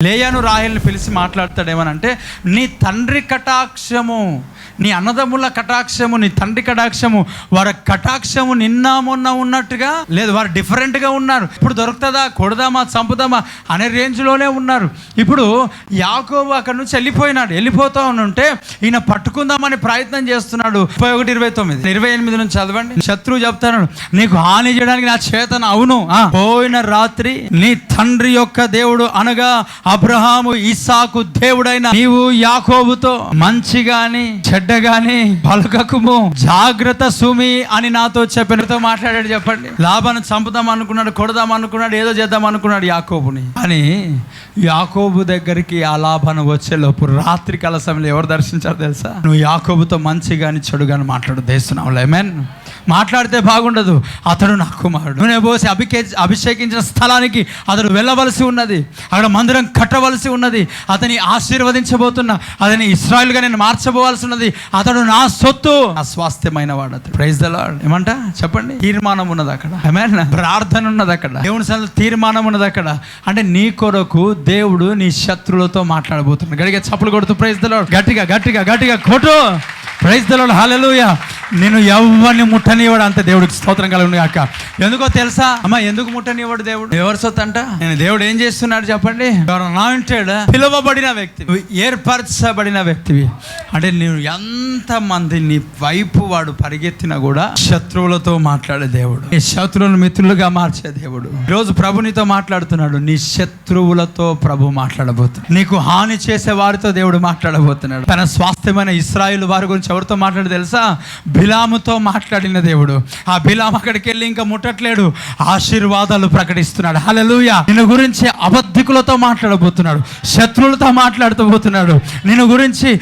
లేయాను రాహిల్ని పిలిచి మాట్లాడతాడేమనంటే నీ తండ్రి కటాక్షము నీ అన్నదమ్ముల కటాక్షము నీ తండ్రి కటాక్షము వారి కటాక్షము నిన్న మొన్న ఉన్నట్టుగా లేదు వారు డిఫరెంట్గా ఉన్నారు. ఇప్పుడు దొరుకుతుందా కొడదామా చంపుదామా అనే రేంజ్లోనే ఉన్నారు. ఇప్పుడు యాకోబు అక్కడి నుంచి వెళ్ళిపోయినాడు. వెళ్ళిపోతా ఉంటే ఈయన పట్టుకుందామని ప్రయత్నం చేస్తున్నాడు. ముప్పై ఒకటి ఇరవై తొమ్మిది. ఇరవై ఎనిమిది నుంచి చదవండి. శత్రువు చెప్తాను నీకు హాని చేయడానికి నా చేతన అవును. పోయిన రాత్రి నీ తండ్రి యొక్క దేవుడు అనగా అబ్రహాము ఇసాకు దేవుడైన నీవు యాకోబుతో మంచి గాని చెడ్డ గాని పలకకుము జాగ్రత్త సుమి అని నాతో చెప్పినతో మాట్లాడాడు చెప్పండి. లాభాన్ని చంపుదాం అనుకున్నాడు కొడదాం అనుకున్నాడు ఏదో చేద్దాం అనుకున్నాడు యాకోబుని. అని యాకోబు దగ్గరికి ఆ లాభాన్ని వచ్చేలోపు రాత్రి కాల సమయంలో ఎవరు దర్శించారు తెలుసా? నువ్వు యాకోబుతో మంచి కానీ చెడు కానీ మాట్లాడు దేస్తున్నావు లేమెన్ మాట్లాడితే బాగుండదు. అతడు నా కుమారుడు. నూనె పోసి అభికే అభిషేకించిన స్థలానికి అతడు వెళ్ళవలసి ఉన్నది. అక్కడ మందిరం కట్టవలసి ఉన్నది. అతని ఆశీర్వదించబోతున్నా అతని ఇస్రాయల్గా నేను మార్చబోవాల్సి ఉన్నది. అతడు నా సొత్తు. నా స్వాస్థ్యమైన వాడు అతడు ప్రైజ్ ద ఏమంట? చెప్పండి. తీర్మానం ఉన్నది అక్కడ. ప్రార్థన ఉన్నది అక్కడ. దేవుని సన్నిధిలో తీర్మానం ఉన్నది అక్కడ. అంటే నీ కొరకు దేవుడు నీ శత్రువులతో మాట్లాడబోతున్నాడు. గడిగా చప్పులు కొడుతూ ప్రైజ్ ద గట్టిగా గట్టిగా గట్టిగా కొట్టు. ప్రైజ్ ద లార్డ్ హల్లెలూయా నేను ఎవరిని ముట్టనివాడు అంత దేవుడికి స్తోత్రం కలుగును కాక ఎందుకో తెలుసా? అమ్మ ఎందుకు ముట్టనివాడు దేవుడు? ఎవరి సొత్తు అంట నేను దేవుడు ఏం చేస్తున్నాడు చెప్పండి? పిలువబడిన వ్యక్తి ఏర్పరచబడిన వ్యక్తివి. అంటే నువ్వు ఎంత మంది నీ వైపు వాడు పరిగెత్తినా కూడా శత్రువులతో మాట్లాడే దేవుడు. నీ శత్రువులను మిత్రులుగా మార్చే దేవుడు. ఈరోజు ప్రభు నీతో మాట్లాడుతున్నాడు. నీ శత్రువులతో ప్రభు మాట్లాడబోతున్నాడు. నీకు హాని చేసే వారితో దేవుడు మాట్లాడబోతున్నాడు. తన స్వాస్థ్యమైన ఇస్రాయిల్ వారి గురించి ఎవరితో మాట్లాడి తెలుసా? బిలాముతో మాట్లాడిన దేవుడు. ఆ బిలాం అక్కడికి వెళ్ళి ఇంకా ముట్టట్లేడు. ఆశీర్వాదాలు ప్రకటిస్తున్నాడు. హలలుయ నిన్ను గురించి అబద్ధికులతో మాట్లాడబోతున్నాడు. శత్రువులతో మాట్లాడుతూ పోతున్నాడు. నిన్ను గురించి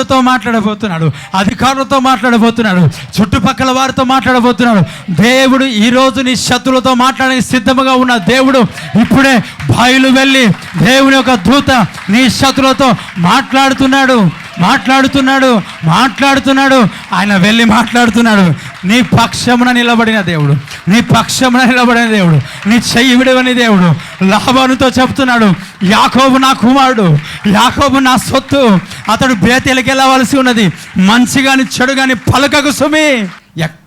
వ్యక్తులతో మాట్లాడబోతున్నాడు. అధికారులతో మాట్లాడబోతున్నాడు. చుట్టుపక్కల వారితో మాట్లాడబోతున్నాడు. దేవుడు ఈరోజు నీ శత్రులతో మాట్లాడడానికి సిద్ధముగా ఉన్న దేవుడు ఇప్పుడే బయలు వెళ్ళి దేవుని యొక్క దూత నీ శత్రులతో మాట్లాడుతున్నాడు. మాట్లాడుతున్నాడు. మాట్లాడుతున్నాడు. ఆయన వెళ్ళి మాట్లాడుతున్నాడు. నీ పక్షమున నిలబడిన దేవుడు. నీ పక్షమున నిలబడిన దేవుడు నీ చెయ్యి విడవని దేవుడు. లాభానుతో చెప్తున్నాడు యాకోబు నా కుమారుడు యాకోబు నా సొత్తు. అతడు బేతెలకి వెళ్ళవలసి ఉన్నది. మంచి కానీ చెడు కానీ పలకకు సుమి.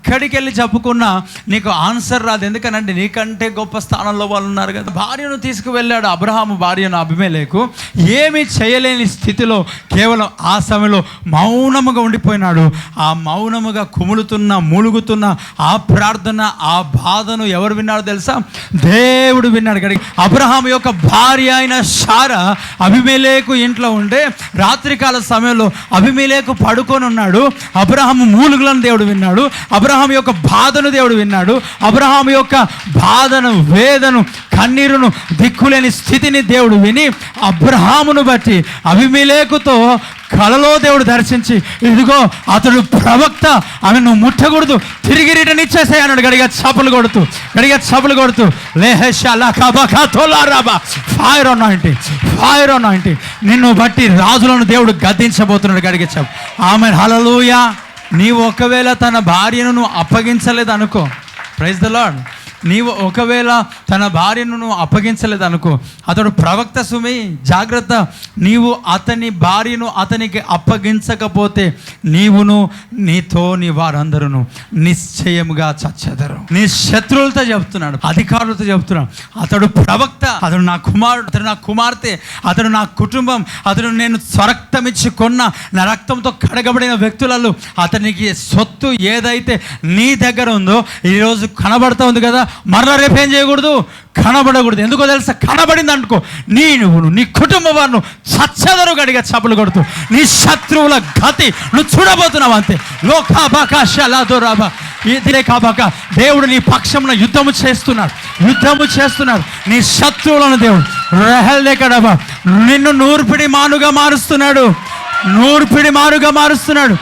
అక్కడికి వెళ్ళి చెప్పుకున్నా నీకు ఆన్సర్ రాదు. ఎందుకనంటే నీకంటే గొప్ప స్థానంలో వాళ్ళు ఉన్నారు కదా. భార్యను తీసుకువెళ్ళాడు అబ్రహాము భార్యను అభిమేలేకు ఏమి చేయలేని స్థితిలో కేవలం ఆ సమయంలో మౌనముగా ఉండిపోయినాడు. ఆ మౌనముగా కుములుతున్న మూలుగుతున్న ఆ ప్రార్థన ఆ బాధను ఎవరు విన్నాడో తెలుసా? దేవుడు విన్నాడు కడి అబ్రహాం యొక్క భార్య అయిన షార అభిమేలేకు ఇంట్లో ఉండే రాత్రికాల సమయంలో అభిమేలేకు పడుకొని ఉన్నాడు. అబ్రహాము మూలుగులను దేవుడు విన్నాడు. అబ్రహం యొక్క బాధను దేవుడు విన్నాడు. అబ్రహాం యొక్క బాధను వేదను కన్నీరును దిక్కులేని స్థితిని దేవుడు విని అబ్రహామును బట్టి అభిమిలేకుతో కలలో దేవుడు దర్శించి ఇదిగో అతడు ప్రవక్త ఆమె నువ్వు ముట్టకూడదు. తిరిగి రిటర్న్ ఇచ్చేసాయి అన్నాడు. గడిగా చపలు కొడుతూ గడిగా చపలు కొడుతూ లేహేషాబా ఫైర్ అనాయింటి ఫైర్ అనాయింటి నిన్ను బట్టి రాజులను దేవుడు గద్దించబోతున్నాడు. గడిగే చెప్పు. ఆమె హలలుయా నీవు ఒకవేళ తన భార్యను నువ్వు అప్పగించలేదు అనుకో ప్రైజ్ ద లాడ్ నీవు ఒకవేళ తన భార్యను నువ్వు అప్పగించలేదు అనుకో అతడు ప్రవక్త సుమి జాగ్రత్త. నీవు అతని భార్యను అతనికి అప్పగించకపోతే నీవును నీతో నీ వారందరూ నిశ్చయముగా చచ్చెదరు. నీ శత్రువులతో చెప్తున్నాడు అధికారులతో చెప్తున్నాడు అతడు ప్రవక్త అతడు నా కుమారుడు అతడు నా కుమార్తె అతడు నా కుటుంబం అతడు నేను స్వరక్తమిచ్చి కొన్న నా రక్తంతో కడగబడిన వ్యక్తులలో అతనికి సొత్తు ఏదైతే నీ దగ్గర ఉందో ఈరోజు కనబడుతూ ఉంది కదా మరలా రేపేం చేయకూడదు? కనబడకూడదు. ఎందుకో తెలుసా? కనబడింది అనుకో. నీ నువ్వు నీ కుటుంబ వారు సచ్చదరు గడిగా చపలు కొడుతూ నీ శత్రువుల గతి నువ్వు చూడబోతున్నావు అంతే. లోకాబాకా షలాదోరాబా ఇదిలే కాబాక దేవుడు నీ పక్షంలో యుద్ధము చేస్తున్నాడు. యుద్ధము చేస్తున్నాడు. నీ శత్రువులను దేవుడు రెహల్లేకడబా నిన్ను నూర్పిడి మానుగా మారుస్తున్నాడు. నూర్పిడి మారుగా మారుస్తున్నాడు.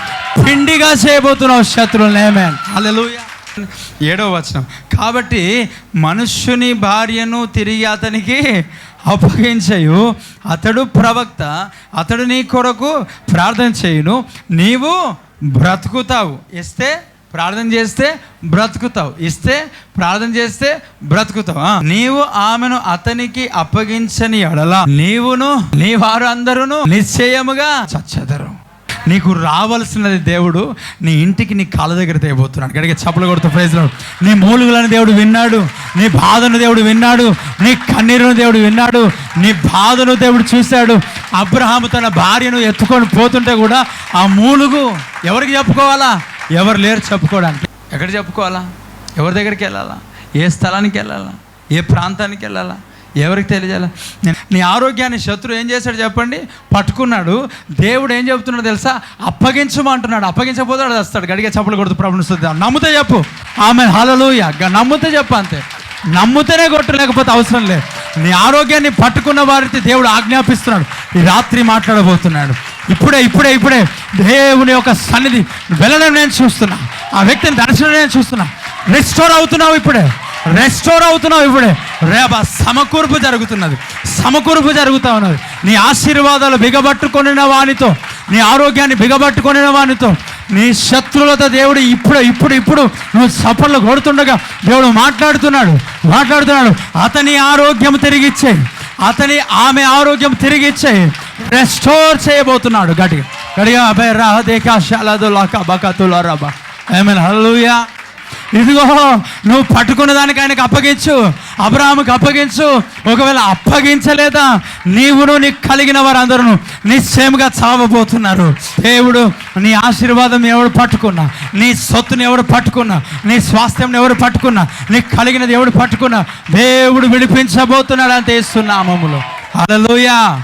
పిండిగా చేయబోతున్నావు శత్రువులు ఏమే హల్లెలూయా. ఏడవ వచనం. కాబట్టి మనుష్యుని భార్యను తిరిగి అతనికి అప్పగించయు. అతడు ప్రవక్త అతడు నీ కొరకు ప్రార్థన చేయును. నీవు బ్రతుకుతావు. ఇస్తే ప్రార్థన చేస్తే బ్రతుకుతావు. ఇస్తే ప్రార్థన చేస్తే బ్రతుకుతావు. నీవు ఆమెను అతనికి అప్పగించని ఎడల నీవును నీ వారు అందరూ నిశ్చయముగా చచ్చదు నీకు రావాల్సినది దేవుడు నీ ఇంటికి నీ కాళ్ళ దగ్గర తేయబోతున్నాడు. గడిగే చప్పలు కొడుతూ ప్రైజ్లో నీ మూలుగులను దేవుడు విన్నాడు నీ బాధను దేవుడు విన్నాడు నీ కన్నీరును దేవుడు విన్నాడు నీ బాధను దేవుడు చూశాడు. అబ్రహాము తన భార్యను ఎత్తుకొని పోతుంటే కూడా ఆ మూలుగు ఎవరికి చెప్పుకోవాలా? ఎవరు లేరు చెప్పుకోవడానికి. ఎక్కడ చెప్పుకోవాలా? ఎవరి దగ్గరికి వెళ్ళాలా? ఏ స్థలానికి వెళ్ళాలా? ఏ ప్రాంతానికి వెళ్ళాలా? ఎవరికి తెలియజేయాలి నీ ఆరోగ్యాన్ని శత్రువు ఏం చేశాడు చెప్పండి? పట్టుకున్నాడు. దేవుడు ఏం చెప్తున్నాడు తెలుసా? అప్పగించమంటున్నాడు. అప్పగించకపోతే అది వస్తాడు. గడిగే చప్పలు కొడుతూ ప్రభుత్వం నమ్ముతే చెప్పు. ఆమె హలలుయ నమ్ముతే చెప్పు అంతే. నమ్ముతేనే కొట్టు లేకపోతే అవసరం లేదు. నీ ఆరోగ్యాన్ని పట్టుకున్న వారికి దేవుడు ఆజ్ఞాపిస్తున్నాడు. ఈ రాత్రి మాట్లాడబోతున్నాడు. ఇప్పుడే ఇప్పుడే ఇప్పుడే దేవుని యొక్క సన్నిధి. వెళ్ళడం నేను చూస్తున్నా. ఆ వ్యక్తిని దర్శనం నేను చూస్తున్నా. రెస్టోర్ అవుతున్నావు ఇప్పుడే. రెస్టోర్ అవుతున్నావు ఇప్పుడే. రేప సమకూర్పు జరుగుతున్నది. సమకూర్పు జరుగుతూ ఉన్నది. నీ ఆశీర్వాదాలు బిగబట్టుకొనిన వానితో నీ ఆరోగ్యాన్ని బిగబట్టుకొనిన వానితో నీ శత్రువులతో దేవుడు ఇప్పుడు ఇప్పుడు ఇప్పుడు నువ్వు సఫర్లు కొడుతుండగా దేవుడు మాట్లాడుతున్నాడు మాట్లాడుతున్నాడు. అతని ఆరోగ్యం తిరిగిచ్చే అతని ఆమె ఆరోగ్యం తిరిగిచ్చే రెస్టోర్ చేయబోతున్నాడు గట్టిగా. గడిగా అభయ రా దేకా శాలదు లాకా బకతుల రబా ఏమైనా హల్లుయా ఇదిగో నువ్వు పట్టుకున్న దానికి ఆయనకు అప్పగించు. అబ్రాహాముకి అప్పగించు. ఒకవేళ అప్పగించలేదా నీవును నీకు కలిగిన వారందరూ నిశ్చయముగా చావబోతున్నారు. దేవుడు నీ ఆశీర్వాదం ఎవడు పట్టుకున్నా నీ సొత్తుని ఎవడు పట్టుకున్నా నీ స్వాస్థ్యం ఎవడు పట్టుకున్నా నీకు కలిగినది ఎవడు పట్టుకున్నా దేవుడు విడిపించబోతున్నాడు అంతే ఇస్తున్నామములో అలలుయా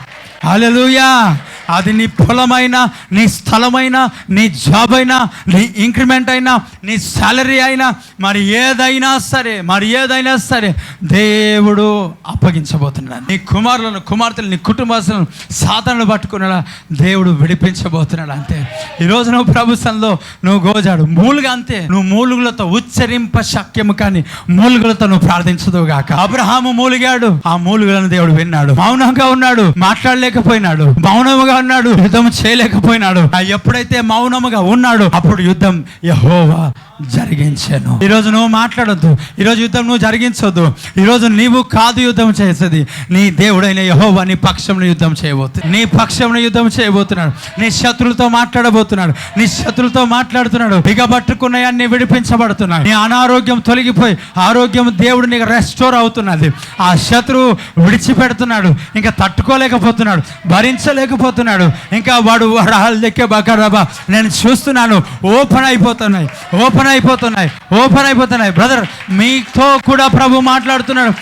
అలలుయా అది నీ పొలమైనా నీ స్థలమైనా నీ జాబ్ అయినా నీ ఇంక్రిమెంట్ అయినా నీ శాలరీ అయినా మరి ఏదైనా సరే మరి ఏదైనా సరే దేవుడు అప్పగించబోతున్నాడు. నీ కుమారులను కుమార్తెలు నీ కుటుంబాలను సాధనలు పట్టుకున్నాడా దేవుడు విడిపించబోతున్నాడు అంతే. ఈరోజు నువ్వు ప్రభుత్వంలో నువ్వు గోజాడు. మూలుగా అంతే. నువ్వు మూలుగులతో ఉచ్చరింప శక్యము కానీ మూలుగులతో నువ్వు ప్రార్థించదు గాక. అబ్రహాము మూలిగాడు. ఆ మూలుగులను దేవుడు విన్నాడు. మౌనంగా ఉన్నాడు. మాట్లాడలేకపోయినాడు. మౌనముగా ఉన్నాడు యుద్ధం చేయలేకపోయినాడు. ఆ ఎప్పుడైతే మౌనముగా ఉన్నాడు అప్పుడు యుద్ధం యహోవా జరిగించాను. ఈరోజు నువ్వు మాట్లాడొద్దు. ఈరోజు యుద్ధం నువ్వు జరిగించొద్దు. ఈరోజు నీవు కాదు యుద్ధం చేసేది. నీ దేవుడైన యహోవా నీ పక్షంలో యుద్ధం చేయబోతుంది నీ పక్షంలో యుద్ధం చేయబోతున్నాడు. నీ శత్రులతో మాట్లాడబోతున్నాడు. నీ శత్రులతో మాట్లాడుతున్నాడు. బిగబట్టుకున్నాయన్ని విడిపించబడుతున్నాడు నీ అనారోగ్యం తొలగిపోయి ఆరోగ్యం దేవుడు నీకు రెస్టోర్ అవుతున్నది. ఆ శత్రువు విడిచిపెడుతున్నాడు. ఇంకా తట్టుకోలేకపోతున్నాడు. భరించలేకపోతున్నాడు. ఇంకా వాడు వరహాలు దెక్కే బకరబా నేను చూస్తున్నాను. ఓపెన్ అయిపోతున్నాయి. ఓపెన్ అయిపోతున్నాయి. ఓపెన్ అయిపోతున్నాయి. బ్రదర్ మీతో కూడా ప్రభు మాట్లాడుతున్నాడు.